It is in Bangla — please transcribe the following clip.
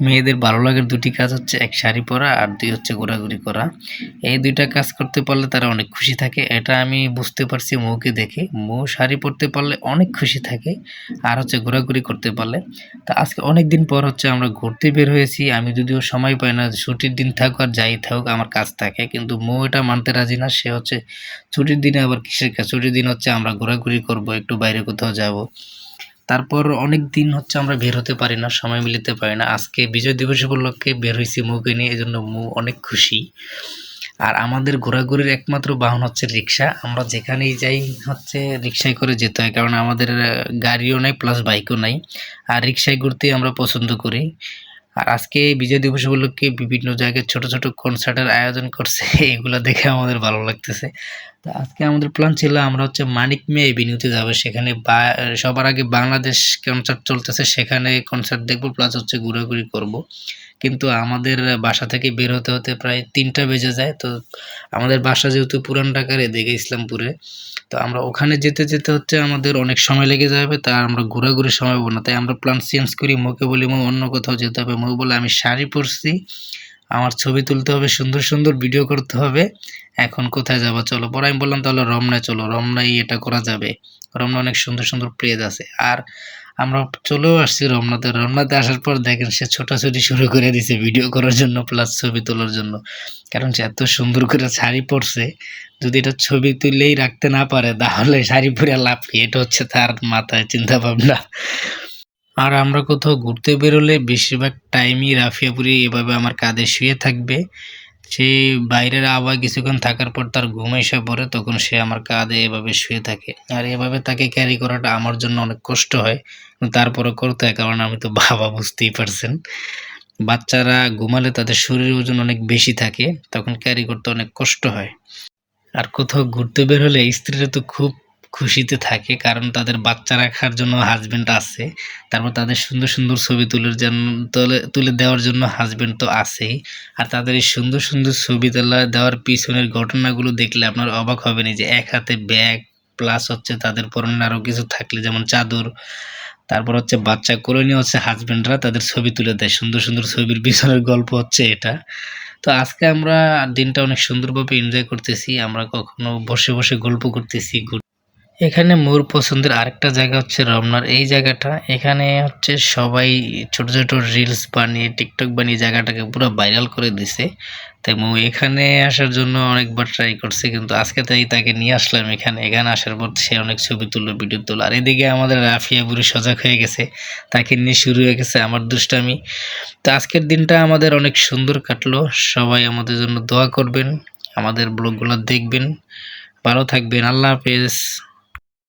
মেয়েদের ভালো লাগার দুটি কাজ হচ্ছে এক শাড়ি পরা আর দুই হচ্ছে ঘোরাঘুরি করা। এই দুইটা কাজ করতে পারলে তারা অনেক খুশি থাকে। এটা আমি বুঝতে পারছি মৌকে দেখে। মৌ শাড়ি পরতে পারলে অনেক খুশি থাকে আর হচ্ছে ঘোরাঘুরি করতে পারলে। তা আজকে অনেক দিন পর হচ্ছে আমরা ঘুরতে বের হয়েছি। আমি যদিও সময় পাই না, ছুটির দিন থাকুক আর যাই থাকুক, আমার কাজ থাকে। কিন্তু মৌ এটা মানতে রাজি না, সে হচ্ছে ছুটির দিনে আবার কিসের কাজ? ছুটির দিন হচ্ছে আমরা ঘোরাঘুরি করব, একটু বাইরে কোথাও যাব। তারপর অনেক দিন হচ্ছে আমরা বের হতে পারি না, সময় মিলিতে পারি না। আজকে বিজয় দিবস উপলক্ষে বের হয়েছি মুখ নিয়ে এই জন্য মু অনেক খুশি। আর আমাদের ঘোরাঘুরির একমাত্র বাহন হচ্ছে রিক্সা। আমরা যেখানেই যাই হচ্ছে রিক্সায় করে যেতে হয়, কারণ আমাদের গাড়িও নাই প্লাস বাইকও নাই। আর রিক্সায় ঘুরতেই আমরা পছন্দ করি। আর আজকে বিজয় দিবস উপলক্ষে বিভিন্ন জায়গায় ছোট ছোট কনসার্টের আয়োজন করছে, এগুলো দেখে আমাদের ভালো লাগতেছে। তো আজকে আমাদের প্ল্যান ছিল আমরা হচ্ছে মানিক মেয়ে এভিনিউতে যাব, সেখানে সবার আগে বাংলাদেশ কনসার্ট চলতেছে, সেখানে কনসার্ট দেখব প্লাস হচ্ছে ঘোরাঘুরি করব। কিন্তু আমাদের বাসা থেকে বের হতে হতে প্রায় তিনটা বেজে যায়, তো আমাদের বাসা যেহেতু পুরান ঢাকার, এদিকে ইসলামপুরে, তো আমরা ওখানে যেতে যেতে হচ্ছে আমাদের অনেক সময় লেগে যাবে, তা আমরা ঘোরাঘুরি সময় পাবো না। তাই আমরা প্ল্যান চেঞ্জ করি, মুখে বলি অন্য কোথাও যেতে হবে মুখ বলে আমি শাড়ি পরছি। আমার ছবি তুলতে হবে, সুন্দর সুন্দর ভিডিও করতে হবে। এখন কোথায় যাব? চলো, পরে আমি বললাম তাহলে রমনায় চলো। রমনায় এটা করা যাবে। রমনা অনেক সুন্দর সুন্দর প্লেস আছে। আর আমরা চলেও আসছি রমনাতে। রমনাতে আসার পর দেখেন সে ছোটাছুটি শুরু করে দিছে ভিডিও করার জন্য প্লাস ছবি তোলার জন্য। কারণ সে এত সুন্দর করে শাড়ি পরছে। যদি এটা ছবি তুললেই রাখতে না পারে, তাহলে শাড়ি পরে লাভ এটা হচ্ছে তার মাথায় চিন্তা ভাবনা আর আমরা কোথাও ঘুরতে বেরোলে বেশিরভাগ টাইমই রাফিয়াপুরি এভাবে আমার কাঁধে শুয়ে থাকবে। সে বাইরের আবহাওয়া কিছুক্ষণ থাকার পর তার ঘুম এসে পড়ে, তখন সে আমার কাঁধে এভাবে শুয়ে থাকে। আর এভাবে তাকে ক্যারি করাটা আমার জন্য অনেক কষ্ট হয়। তারপরে করতে হয়, কারণ আমি তো বাবা বুঝতেই পারছেন। বাচ্চারা ঘুমালে তাদের শরীর ওজন অনেক বেশি থাকে, তখন ক্যারি করতে অনেক কষ্ট হয়। আর কোথাও ঘুরতে বের হলে স্ত্রীরা তো খুব খুশিতে থাকে, কারণ তাদের বাচ্চা রাখার জন্য হাজবেন্ড আছে। তারপর তাদের সুন্দর সুন্দর ছবি তুলে জন্য, তুলে তুলে দেওয়ার জন্য হাজবেন্ড তো আছেই। আর তাদের এই সুন্দর সুন্দর ছবি তোলা, দেওয়ার পিছনের ঘটনাগুলো দেখলে আপনার অবাক হবেন যে এক হাতে ব্যাগ প্লাস হচ্ছে তাদের পরনে আরও কিছু থাকলে, যেমন চাদর। তারপর হচ্ছে বাচ্চা করে নিয়ে হচ্ছে হাজবেন্ডরা তাদের ছবি তুলে দেয়। সুন্দর সুন্দর ছবির পিছনের গল্প হচ্ছে এটা। তো আজকে আমরা দিনটা অনেক সুন্দরভাবে এনজয় করতেছি। আমরা কখনো বসে বসে গল্প করতেছি এখানে মোর পছন্দের আরেকটা জায়গা হচ্ছে রমনার। এই জায়গাটা এখানে হচ্ছে সবাই ছোট ছোট রিলস বানিয়ে টিকটক বানিয়ে জায়গাটাকে পুরো ভাইরাল করে দিছে। তাই মৌ এখানে আসার জন্য অনেকবার ট্রাই করছে, কিন্তু আজকে তাই তাকে নিয়ে আসলাম এখানে। এখানে আসার পর সে অনেক ছবি তুললো ভিডিও তুললো। আর এদিকে আমাদের রাফিয়া বুড়ি সজাগ হয়ে গেছে। তাকে নিয়ে শুরু হয়ে গেছে আমার দুষ্টামি। তো আজকের দিনটা আমাদের অনেক সুন্দর কাটলো। সবাই আমাদের জন্য দোয়া করবেন। আমাদের ব্লগগুলো দেখবেন। ভালো থাকবেন। আল্লাহ হাফেজ।